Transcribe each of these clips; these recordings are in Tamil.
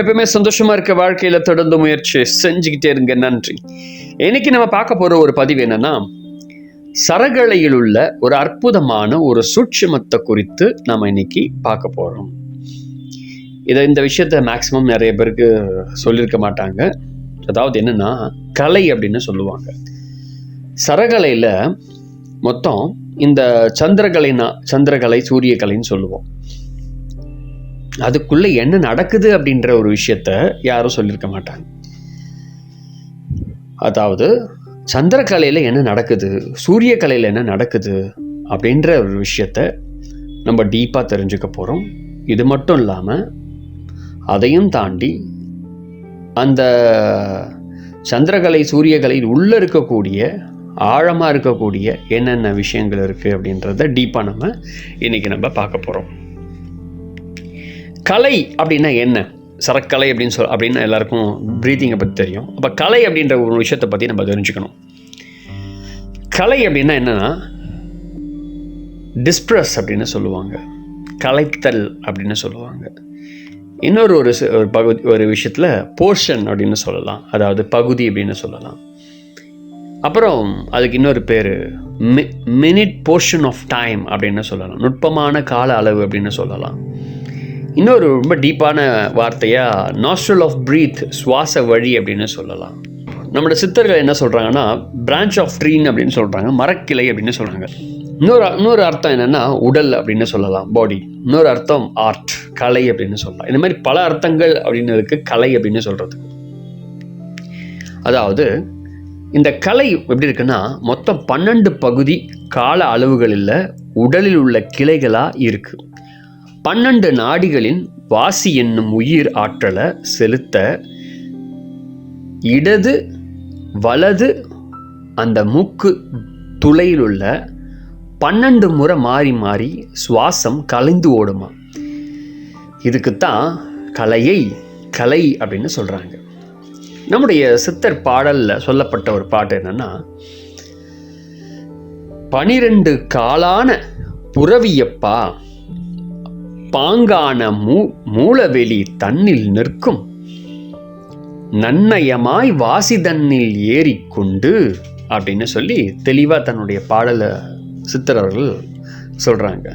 நம்ம எப்பவுமே சந்தோஷமா இருக்க வாழ்க்கையில தொடர்ந்து முயற்சி செஞ்சுக்கிட்டே இருங்க. நன்றி. இன்னைக்கு நம்ம பார்க்க போற ஒரு பதிவு என்னன்னா சரகளையில் உள்ள ஒரு அற்புதமான ஒரு சூட்சமத்தை குறித்து நம்ம இன்னைக்கு பார்க்க போறோம். இதை இந்த விஷயத்த மேக்சிமம் நிறைய பேருக்கு சொல்லியிருக்க மாட்டாங்க. அதாவது என்னன்னா கலை அப்படின்னு சொல்லுவாங்க. சரகலையில மொத்தம் இந்த சந்திரகலைனா சந்திரகலை சூரியகலைன்னு சொல்லுவோம். அதுக்குள்ளே என்ன நடக்குது அப்படின்ற ஒரு விஷயத்த யாரும் சொல்லியிருக்க மாட்டாங்க. அதாவது சந்திரகலையில் என்ன நடக்குது சூரிய கலையில் என்ன நடக்குது அப்படின்ற ஒரு விஷயத்த நம்ம டீப்பாக தெரிஞ்சுக்க போகிறோம் இது மட்டும் இல்லாமல் அதையும் தாண்டி அந்த சந்திரகலை சூரியகலையில் உள்ளே இருக்கக்கூடிய ஆழமாக இருக்கக்கூடிய என்னென்ன விஷயங்கள் இருக்குது அப்படின்றத டீப்பாக நம்ம இன்றைக்கி நம்ம பார்க்க போகிறோம் கலை அப்படின்னா என்ன? சரக்கலை அப்படின்னு சொல் அப்படின்னா எல்லாருக்கும் ப்ரீத்திங்கை பற்றி தெரியும். அப்போ கலை அப்படின்ற ஒரு விஷயத்தை பற்றி நம்ம தெரிஞ்சுக்கணும். கலை அப்படின்னா என்னன்னா டிஸ்ப்ரஸ் அப்படின்னு சொல்லுவாங்க. கலைத்தல் அப்படின்னு சொல்லுவாங்க. இன்னொரு ஒரு ஒரு பகுதி ஒரு விஷயத்தில் போர்ஷன் அப்படின்னு சொல்லலாம். அதாவது பகுதி அப்படின்னு சொல்லலாம். அப்புறம் அதுக்கு இன்னொரு பேர் மி மினிட் போர்ஷன் ஆஃப் டைம் அப்படின்னு சொல்லலாம். நுட்பமான கால அளவு அப்படின்னு சொல்லலாம். இன்னொரு ரொம்ப டீப்பான வார்த்தையாக நாஸ்ட்ரல் ஆஃப் ப்ரீத் சுவாச வழி அப்படின்னு சொல்லலாம். நம்மளோட சித்தர்கள் என்ன சொல்கிறாங்கன்னா பிரான்ச் ஆஃப் ட்ரீன் அப்படின்னு சொல்கிறாங்க மரக்கிளை அப்படின்னு சொல்கிறாங்க இன்னொரு இன்னொரு அர்த்தம் என்னென்னா உடல் அப்படின்னு சொல்லலாம் பாடி இன்னொரு அர்த்தம் ஆர்ட் கலை அப்படின்னு சொல்லலாம். இந்த மாதிரி பல அர்த்தங்கள் அப்படின்னு இருக்குது கலை அப்படின்னு சொல்கிறது அதாவது இந்த கலை எப்படி இருக்குன்னா மொத்தம் பன்னெண்டு பகுதி கால அளவுகளில் உடலில் உள்ள கிளைகளாக இருக்குது பன்னெண்டு நாடிகளின் வாசி என்னும் உயிர் ஆற்றலை செலுத்த இடது வலது அந்த மூக்கு துளையிலுள்ள பன்னெண்டு முறை மாறி மாறி சுவாசம் கலைந்து ஓடுமா? இதுக்குத்தான் கலையை கலை அப்படின்னு சொல்கிறாங்க நம்முடைய சித்தர் பாடலில் சொல்லப்பட்ட ஒரு பாட்டு என்னென்னா பனிரெண்டு காலான புறவியப்பா பாங்கான மூ மூலவெளி தன்னில் நிற்கும். நன்னயமாய் வாசி தன்னில் ஏறிக்கொண்டு அப்படின்னு சொல்லி தெளிவாக தன்னுடைய பாடலை சித்தர் சொல்கிறாங்க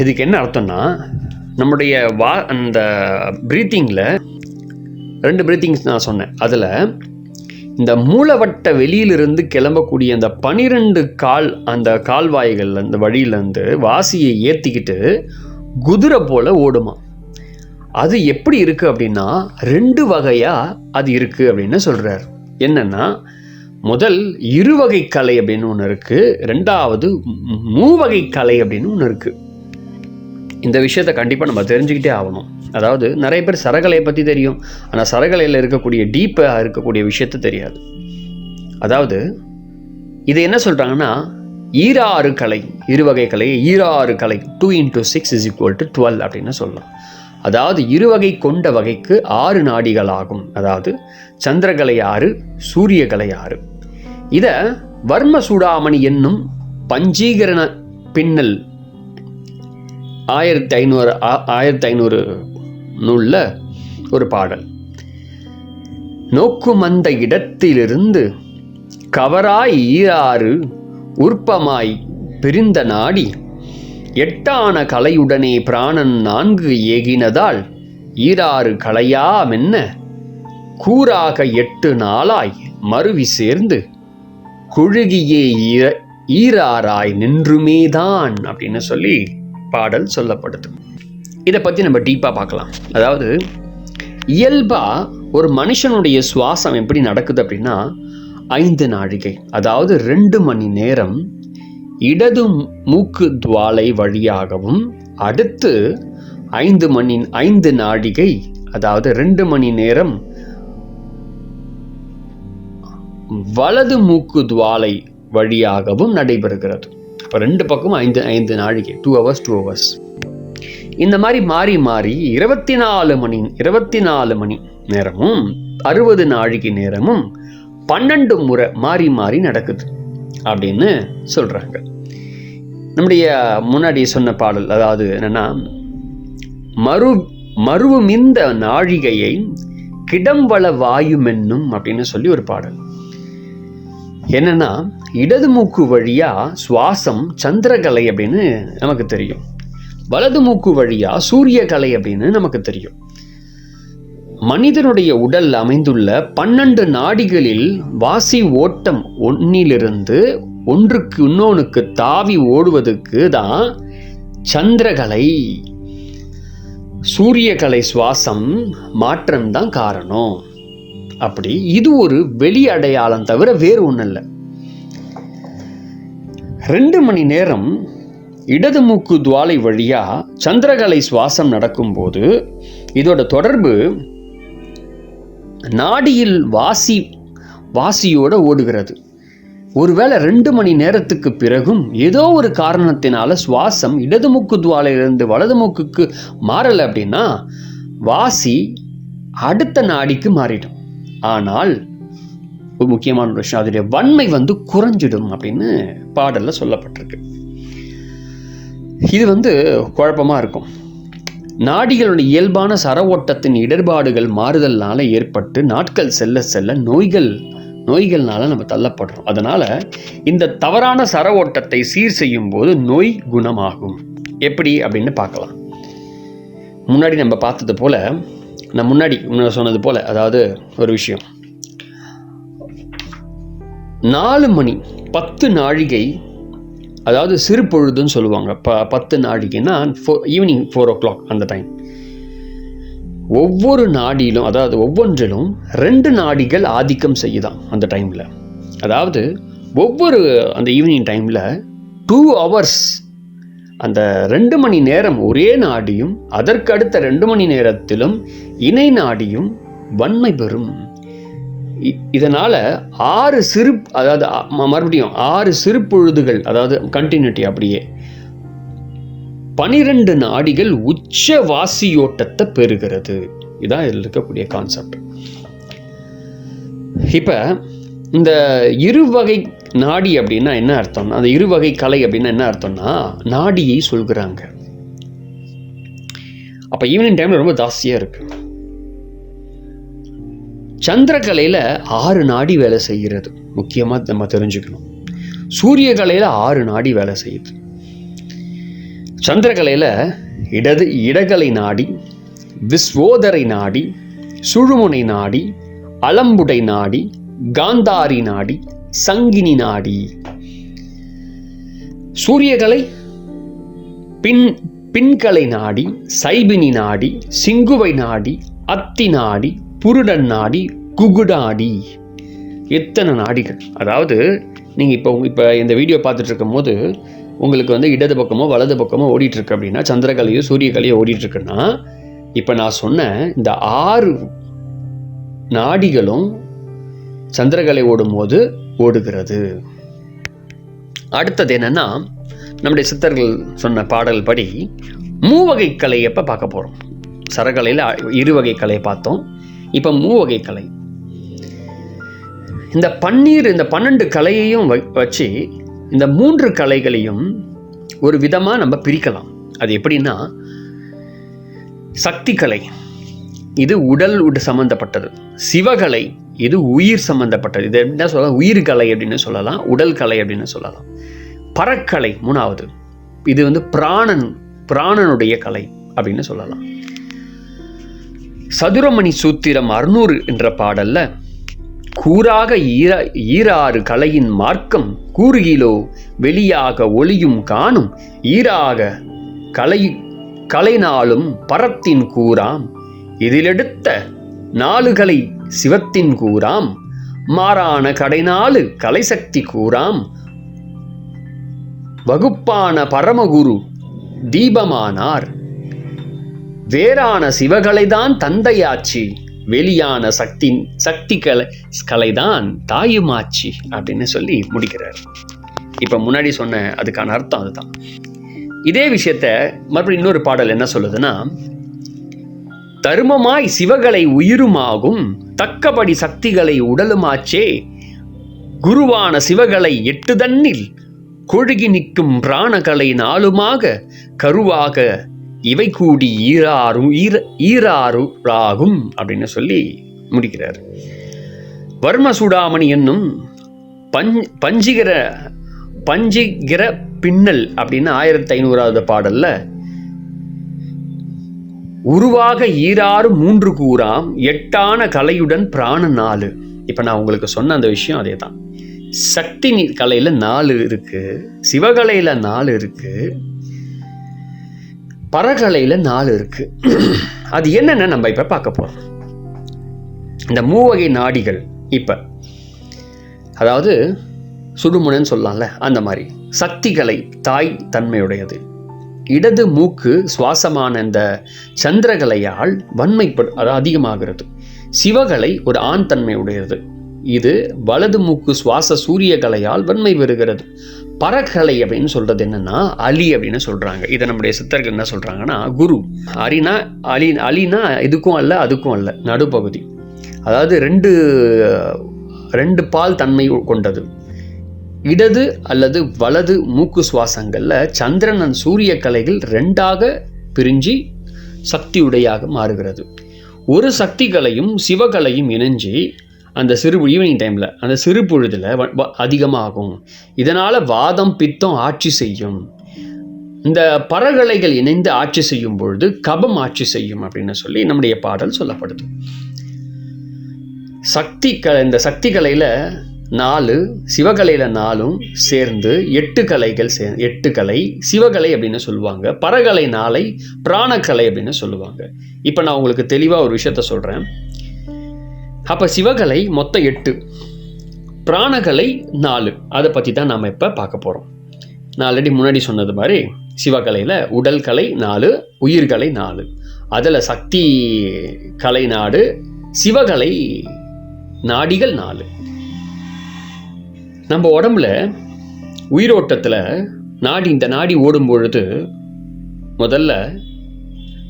இதுக்கு என்ன அர்த்தம்னா நம்முடைய வா அந்த ப்ரீத்திங்கில் ரெண்டு ப்ரீத்திங்ஸ் நான் சொன்னேன். அதில் இந்த மூலவட்ட வெளியிலிருந்து கிளம்பக்கூடிய அந்த பனிரெண்டு கால் அந்த கால்வாய்கள் அந்த வழியிலேருந்து வாசியை ஏற்றிக்கிட்டு குதிரை போல் ஓடுமா? அது எப்படி இருக்குது அப்படின்னா ரெண்டு வகையாக அது இருக்குது அப்படின்னு சொல்கிறார் என்னென்னா முதல் இருவகை கலை அப்படின்னு ஒன்று இருக்குது ரெண்டாவது மூவகை கலை அப்படின்னு ஒன்று இருக்குது இந்த விஷயத்தை கண்டிப்பாக நம்ம தெரிஞ்சுக்கிட்டே ஆகணும். அதாவது நிறைய பேர் சரகலையை பற்றி தெரியும். ஆனால் சரகலையில் இருக்கக்கூடிய டீப்பாக இருக்கக்கூடிய விஷயத்த தெரியாது. அதாவது இது என்ன சொல்கிறாங்கன்னா ஈராறு கலை இருவகை கலை ஈராறு கலை two into six is equal to twelve அப்படின்னு சொல்லலாம். அதாவது இருவகை கொண்ட வகைக்கு ஆறு நாடிகள் ஆகும் அதாவது சந்திரகலை ஆறு சூரியகலை ஆறு. இதை வர்ம சூடாமணி என்னும் பஞ்சீகரண பின்னல் ஆயிரத்தி ஐநூறு ஆ- ஆயிரத்தி ஐநூறு நூலில் ஒரு பாடல். நோக்கும் அந்த இடத்திலிருந்து கவராய் ஈராறு உற்பமாய் பிரிந்த நாடி எட்டான கலையுடனே பிராணன் நான்கு ஏகினதால் ஈராறு கலையாமென்ன கூறாக எட்டு நாளாய் மருவி சேர்ந்து குழுகியே ஈர ஈராராய் நின்றுமேதான் அப்படின்னு சொல்லி பாடல் சொல்லப்படுது. இதை பற்றி நம்ம டீப்பாக பார்க்கலாம். அதாவது இயல்பாக ஒரு மனுஷனுடைய சுவாசம் எப்படி நடக்குது அப்படின்னா ஐந்து நாழிகை. அதாவது ரெண்டு மணி நேரம் இடது மூக்கு துவாலை வழியாகவும் அடுத்து ஐந்து மணி ஐந்து நாழிகை அதாவது ரெண்டு மணி நேரம் வலது மூக்கு துவாலை வழியாகவும் நடைபெறுகிறது. இப்போ ரெண்டு பக்கமும் ஐந்து ஐந்து நாழிகை. டூ ஹவர்ஸ் டூ ஹவர்ஸ் இந்த மாதிரி மாறி மாறி இருபத்தி நாலு மணி இருபத்தி நாலு மணி நேரமும் அறுபது நாழிகை நேரமும் பன்னெண்டு முறை மாறி மாறி நடக்குது அப்படின்னு சொல்கிறாங்க நம்முடைய முன்னாடி சொன்ன பாடல் அதாவது என்னென்னா மறு மருவுமிந்த நாழிகையை கிடம்பள வாயுமென்னும் அப்படின்னு சொல்லி ஒரு பாடல். என்னன்னா இடது மூக்கு வழியா சுவாசம் சந்திரகலை அப்படின்னு நமக்கு தெரியும். வலது மூக்கு வழியா சூரியகலை அப்படின்னு நமக்கு தெரியும். மனிதனுடைய உடல் அமைந்துள்ள பன்னெண்டு நாடிகளில் வாசி ஓட்டம் ஒன்னிலிருந்து ஒன்றுக்கு இன்னொன்றுக்கு தாவி ஓடுவதுக்கு தான் சந்திரகலை. சூரியகலை சுவாசம் மாற்றம் தான் காரணம். அப்படி இது ஒரு வெளி அடையாளம் தவிர வேறு ஒன்றும் இல்லை ரெண்டு மணி நேரம் இடது மூக்கு துவாலை வழியாக சந்திரகலை சுவாசம் நடக்கும்போது இதோட தொடர்பு நாடியில் வாசி வாசியோடு ஓடுகிறது. ஒருவேளை ரெண்டு மணி நேரத்துக்கு பிறகும் ஏதோ ஒரு காரணத்தினால சுவாசம் இடது மூக்கு துவாலையிலிருந்து வலது மூக்குக்கு மாறலை அப்படின்னா வாசி அடுத்த நாடிக்கு மாறிடும். ஆனால் ஒரு முக்கியமான ஒரு விஷயம் அதனுடைய வன்மை வந்து குறைஞ்சிடும் அப்படின்னு பாடலில் சொல்லப்பட்டிருக்கு. இது வந்து குழப்பமாக இருக்கும். நாடிகளுடைய இயல்பான சர ஓட்டத்தின் இடர்பாடுகள் மாறுதல்னால ஏற்பட்டு நாட்கள் செல்ல செல்ல நோய்கள் நோய்கள்னால நம்ம தள்ளப்படுறோம். அதனால இந்த தவறான சர ஓட்டத்தை சீர் செய்யும் போது நோய் குணமாகும். எப்படி அப்படின்னு பார்க்கலாம். முன்னாடி நம்ம பார்த்தது போல நான் முன்னாடி முன்னாடி சொன்னது போல் அதாவது ஒரு விஷயம். நாலு மணி பத்து நாழிகை அதாவது சிறு பொழுதுன்னு சொல்லுவாங்க. ப பத்து நாழிகைன்னா four evening four o'clock அந்த டைம் ஒவ்வொரு நாடியிலும் அதாவது ஒவ்வொன்றிலும் ரெண்டு நாடிகள் ஆதிக்கம் செய்யுதாம் அந்த டைமில் அதாவது ஒவ்வொரு அந்த ஈவினிங் டைமில் டூ ஹவர்ஸ் அந்த ரெண்டு மணி நேரம் ஒரே நாடியும் அதற்கு அடுத்த ரெண்டு மணி நேரத்திலும் இணை நாடியும் வன்மை பெறும். இதனால் ஆறு சிறு அதாவது மறுபடியும் ஆறு சிறு பொழுதுகள் அதாவது கண்டினியூட்டி அப்படியே. பனிரெண்டு நாடிகள் உச்ச வாசியோட்டத்தை பெறுகிறது. இதான் இதில் இருக்கக்கூடிய கான்செப்ட் இப்போ இந்த இருவகை நாடி அப்படின்னா என்ன அர்த்தம்னா அந்த இருவகை கலை அப்படின்னா என்ன அர்த்தம்னா நாடியை சொல்கிறாங்க. அப்போ ஈவினிங் டைமில் ரொம்ப ஜாஸ்தியாக இருக்குது சந்திரகலையில் ஆறு நாடி வேலை செய்கிறது. முக்கியமாக நம்ம தெரிஞ்சுக்கணும். சூரியகலையில் ஆறு நாடி வேலை செய்யுது. சந்திரகலையில் இடது இடகலை நாடி விஸ்வோதரை நாடி சுழுமுனை நாடி அலம்புடை நாடி காந்தாரி நாடி சங்கினி நாடி. சூரியகலை பின் பின்கலை நாடி சைபினி நாடி சிங்குவை நாடி அத்தி நாடி புருடன் நாடி குகுடாடி. எத்தனை நாடிகள்? அதாவது நீங்கள் இப்போ இப்போ இந்த வீடியோ பார்த்துட்டு இருக்கும்போது உங்களுக்கு வந்து இடது பக்கமோ வலது பக்கமோ ஓடிட்டுருக்கு அப்படின்னா சந்திரகலையோ சூரியகலையோ ஓடிட்டுருக்குன்னா இப்போ நான் சொன்ன இந்த ஆறு நாடிகளும் சந்திரகலை ஓடும்போது ஓடுகிறது. அடுத்தது என்னென்னா நம்முடைய சித்தர்கள் சொன்ன பாடல் படி மூவகை கலை எப்போ பார்க்க போகிறோம் சரகலையில் இருவகை கலையை பார்த்தோம். இப்போ மூவகை கலை. இந்த பன்னீர் இந்த பன்னெண்டு கலையையும் வ- வச்சு இந்த மூன்று கலைகளையும் ஒரு விதமாக நம்ம பிரிக்கலாம். அது எப்படின்னா சக்தி கலை இது உடல் உட சம்மந்தப்பட்டது சிவகலை இது உயிர் சம்பந்தப்பட்டது. இது எப்படின்னா சொல்லலாம்? உயிர் கலை அப்படின்னு சொல்லலாம் உடல் கலை அப்படின்னு சொல்லலாம். பறக்கலை மூணாவது. இது வந்து பிராணன் பிராணனுடைய கலை அப்படின்னு சொல்லலாம். சதுரமணி சூத்திரம் அறுநூறு என்ற பாடல்ல கூறாக ஈர ஈராறு கலையின் மார்க்கம் கூறுகிலோ வெளியாக ஒளியும் காணும் ஈராக கலை கலைநாளும் பரத்தின் கூறாம். இதிலெடுத்த நாளுகளை சிவத்தின் கூறாம். மாறான கடைநாளு கலைசக்தி கூறாம். வகுப்பான பரமகுரு தீபமானார். வேறான சிவகலைதான் தந்தையாச்சி. வெளியான சக்தி சக்திகளை கலைதான் தாயுமாச்சி அப்படின்னு சொல்லி முடிக்கிறார். இப்போ முன்னாடி சொன்ன அதுக்கான அர்த்தம் அதுதான். இதே விஷயத்த மறுபடியும் இன்னொரு பாடல் என்ன சொல்லுதுன்னா தருமமாய் சிவகளை உயிருமாகும் தக்கபடி சக்திகளை உடலுமாச்சே குருவான சிவகளை எட்டு தன்னில் கொழுகி நிற்கும் பிராணகலை நாளுமாக கருவாக இவை கூடி ஈராறும் ஈர ஈராறு ஆகும் அப்படின்னு சொல்லி முடிக்கிறார். வர்ம சூடாமணி என்னும் பஞ் பஞ்சிகர பஞ்சிகிற பின்னல் அப்படின்னு ஆயிரத்தி ஐநூறாவது பாடல்ல உருவாக ஈராறு மூன்று கூறாம் எட்டான கலையுடன் பிராண நாலு. இப்போ நான் உங்களுக்கு சொன்ன அந்த விஷயம் அதே தான் சக்தி கலையில் நாலு இருக்குது சிவகலையில் நாலு இருக்குது பறகலையில் நாலு இருக்கு. அது என்னென்ன நம்ம இப்போ பார்க்க போகிறோம் இந்த மூவகை நாடிகள் இப்போ அதாவது சுடுமுனைன்னு சொல்லலாம்ல அந்த மாதிரி. சக்திகளை தாய் தன்மையுடையது. இடது மூக்கு சுவாசமான இந்த சந்திரகலையால் வன்மைப்படு அது அதிகமாகிறது. சிவகலை ஒரு ஆண் தன்மையுடையது. இது வலது மூக்கு சுவாச சூரியகலையால் வன்மை பெறுகிறது. பரகலை அப்படின்னு சொல்கிறது என்னென்னா அலி அப்படின்னு சொல்கிறாங்க இதை நம்முடைய சித்தர்கள் என்ன சொல்கிறாங்கன்னா குரு. அரினா அலி அலினா இதுக்கும் அல்ல அதுக்கும் அல்ல நடுப்பகுதி. அதாவது ரெண்டு ரெண்டு பால் தன்மை கொண்டது. இடது அல்லது வலது மூக்கு சுவாசங்களில் சந்திரன் சூரிய கலைகள் ரெண்டாக பிரிஞ்சு சக்தியுடையாக மாறுகிறது. ஒரு சக்திகளையும் சிவகலையும் இணைஞ்சு அந்த சிறு ஈவினிங் டைமில் அந்த சிறு பொழுதில் வ- வ- அதிகமாகும். இதனால் வாதம் பித்தம் ஆட்சி செய்யும். இந்த பறகலைகள் இணைந்து ஆட்சி செய்யும் பொழுது கபம் ஆட்சி செய்யும் அப்படின்னு சொல்லி நம்முடைய பாடல் சொல்லப்படுது. சக்தி க இந்த சக்தி கலையில் நாலு சிவகலையில் நாலும் சேர்ந்து எட்டு கலைகள் சே எட்டு கலை சிவகலை அப்படின்னு சொல்லுவாங்க. பறகலை நாளை பிராணக்கலை அப்படின்னு சொல்லுவாங்க. இப்போ நான் உங்களுக்கு தெளிவாக ஒரு விஷயத்த சொல்கிறேன் அப்போ சிவகலை மொத்தம் எட்டு. பிராணகலை நாலு. அதை பற்றி தான் நாம் இப்போ பார்க்க போகிறோம் நான் ஆல்ரெடி முன்னாடி சொன்னது மாதிரி சிவகலையில் உடல் கலை நாலு உயிர்கலை நாலு. அதில் சக்தி கலை நாடு சிவகலை நாடிகள் நாலு. நம்ம உடம்புல உயிரோட்டத்தில் நாடி இந்த நாடி ஓடும் பொழுது முதல்ல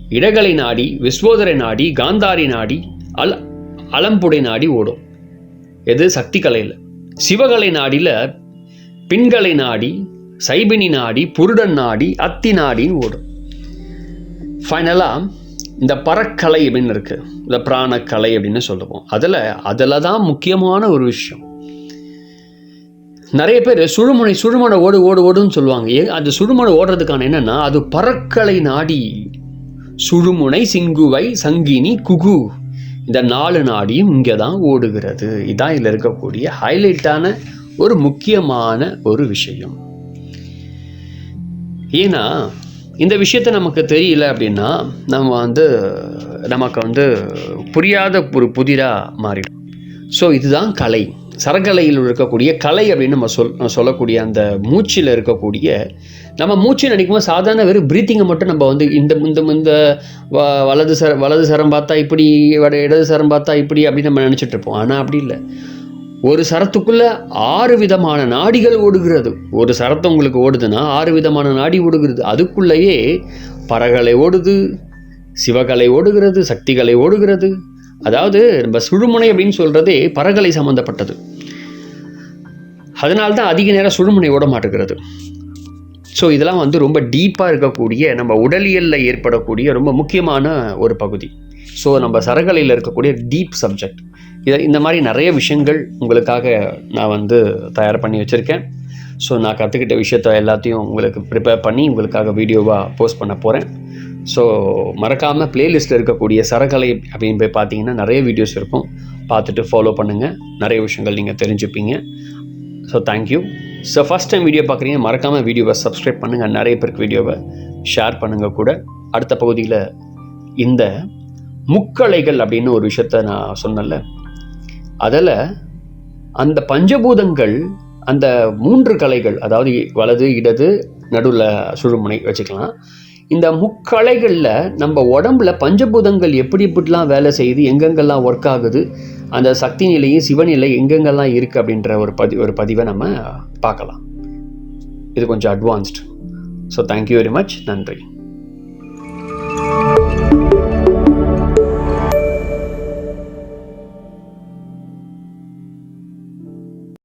இடகலை நாடி விஸ்வோதரை நாடி காந்தாரி நாடி அல் அலம்புடை நாடி ஓடும். எது? சக்தி கலையில் சிவகலை நாடியில் பின்கலை நாடி சைபினி நாடி புருடன் நாடி அத்தி நாடின்னு ஓடும். ஃபைனலாக இந்த பறக்கலை அப்படின்னு இருக்குது இந்த பிராணக்கலை அப்படின்னு சொல்லுவோம். அதில் அதில் தான் முக்கியமான ஒரு விஷயம். நிறைய பேர் சுழுமுனை சுழுமனை ஓடு ஓடு ஓடுன்னு சொல்லுவாங்க. ஏ அந்த சுழுமனை ஓடுறதுக்கான என்னென்னா அது பறக்கலை நாடி. சுழுமுனை சிங்குவை சங்கினி குகு. இந்த நாலு நாடியும் இங்கே தான் ஓடுகிறது. இதான் இதில் இருக்கக்கூடிய ஹைலைட்டான ஒரு முக்கியமான ஒரு விஷயம். ஏன்னா இந்த விஷயத்த நமக்கு தெரியல அப்படின்னா நம்ம வந்து நமக்கு வந்து புரியாத ஒரு புதிராக மாறிடும். ஸோ இதுதான் கலை. சரக்கலையில் இருக்கக்கூடிய கலை அப்படின்னு நம்ம சொல் சொல்லக்கூடிய அந்த மூச்சில் இருக்கக்கூடிய நம்ம மூச்சு நினைக்கும்போது சாதாரண வெறும் ப்ரீத்திங்கை மட்டும் நம்ம வந்து இந்த இந்த இந்த வ- வலது சர வலது சரம் பார்த்தா இப்படி வட- இடது சரம் பார்த்தா இப்படி அப்படின்னு நம்ம நினச்சிட்ருப்போம் ஆனால் அப்படி இல்லை. ஒரு சரத்துக்குள்ளே ஆறு விதமான நாடிகள் ஓடுகிறது. ஒரு சரத்து உங்களுக்கு ஓடுதுன்னா ஆறு விதமான நாடி ஓடுகிறது. அதுக்குள்ளேயே பறகலை ஓடுது சிவகலை ஓடுகிறது சக்திகளை ஓடுகிறது. அதாவது நம்ம சுழுமுனை அப்படின்னு சொல்கிறது பறகலை சம்மந்தப்பட்டது அதனால தான் அதிக நேரம் சுழுமுனை ஓட மாட்டேங்கிறது. ஸோ இதெல்லாம் வந்து ரொம்ப டீப்பாக இருக்கக்கூடிய நம்ம உடலியலில் ஏற்படக்கூடிய ரொம்ப முக்கியமான ஒரு பகுதி. ஸோ நம்ம சரகலையில் இருக்கக்கூடிய டீப் சப்ஜெக்ட் இதை இந்த மாதிரி நிறைய விஷயங்கள் உங்களுக்காக நான் வந்து தயார் பண்ணி வச்சுருக்கேன். ஸோ நான் கற்றுக்கிட்ட விஷயத்த எல்லாத்தையும் உங்களுக்கு ப்ரிப்பேர் பண்ணி உங்களுக்காக வீடியோவாக போஸ்ட் பண்ண போகிறேன் ஸோ மறக்காமல் பிளேலிஸ்ட்டில் இருக்கக்கூடிய சரகலை அப்படின்னு போய் பார்த்தீங்கன்னா நிறைய வீடியோஸ் இருக்கும். பார்த்துட்டு ஃபாலோ பண்ணுங்கள் நிறைய விஷயங்கள் நீங்கள் தெரிஞ்சுப்பீங்க. So thank you so first time video பார்க்குறீங்க மறக்காமல் வீடியோவை சப்ஸ்கிரைப் பண்ணுங்கள் நிறைய பேருக்கு வீடியோவை ஷேர் பண்ணுங்கள் கூட. அடுத்த பகுதியில் இந்த முக்கலைகள் அப்படின்னு ஒரு விஷயத்த நான் சொன்னேன்ல. அதில் அந்த பஞ்சபூதங்கள் அந்த மூன்று கலைகள் அதாவது வலது இடது நடுவில் சுழுமுனை வச்சுக்கலாம். இந்த முக்கலைகளில் நம்ம உடம்புல பஞ்சபூதங்கள் எப்படி எப்படிலாம் வேலை செய்யுது எங்கெங்கெல்லாம் ஒர்க் ஆகுது அந்த சக்தி நிலையும் சிவநிலை எங்கெங்கெல்லாம் இருக்குது அப்படின்ற ஒரு பதி ஒரு பதிவை நம்ம பார்க்கலாம். இது கொஞ்சம் advanced so thank you very much நன்றி.